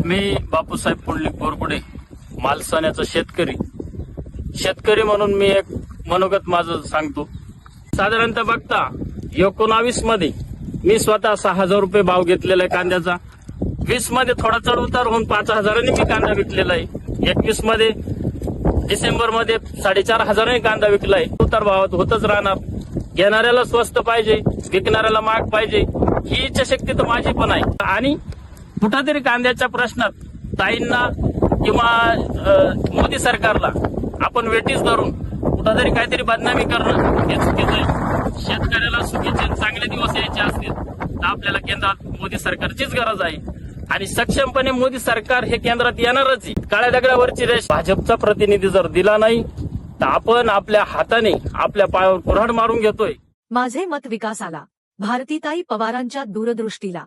मी बापूसाहेब पुंडलिक बोरपुडे मालसाण्याचा शेतकरी. शेतकरी म्हणून मी एक मनोगत माझं सांगतो. साधारणतः बघता एकोणावीसमध्ये मी स्वतः सहा हजार रुपये भाव घेतलेला आहे कांद्याचा. वीसमध्ये थोडा चढ उतार होऊन पाच हजारांनी मी कांदा विकलेला आहे. एकवीसमध्ये डिसेंबरमध्ये साडेचार हजारांनी कांदा विकलाय उतार भावात होतच राहणार. घेणाऱ्याला स्वस्त पाहिजे विकणाऱ्याला महाग पाहिजे ही इच्छाशक्ती तर माझी पण आहे. आणि कुठंतरी कांद्याच्या प्रश्नात ताईंना किंवा मोदी सरकारला आपण वेटीस धरून कुठंतरी काहीतरी बदनामी करणं हे चुकीचं आहे शेतकऱ्याला सुखीचे चांगले दिवस यायचे असतील तर आपल्याला केंद्रात मोदी सरकारचीच गरज आहे. आणि सक्षमपणे मोदी सरकार हे केंद्रात येणारच काळ्या दगडावरची रेष भाजपचा प्रतिनिधी जर दिला नाही तर आपण आपल्या हाताने आपल्या पायावर कुऱ्हाड मारून घेतोय. माझे मत विकासाला भारतीताई पवारांच्या दूरदृष्टीला.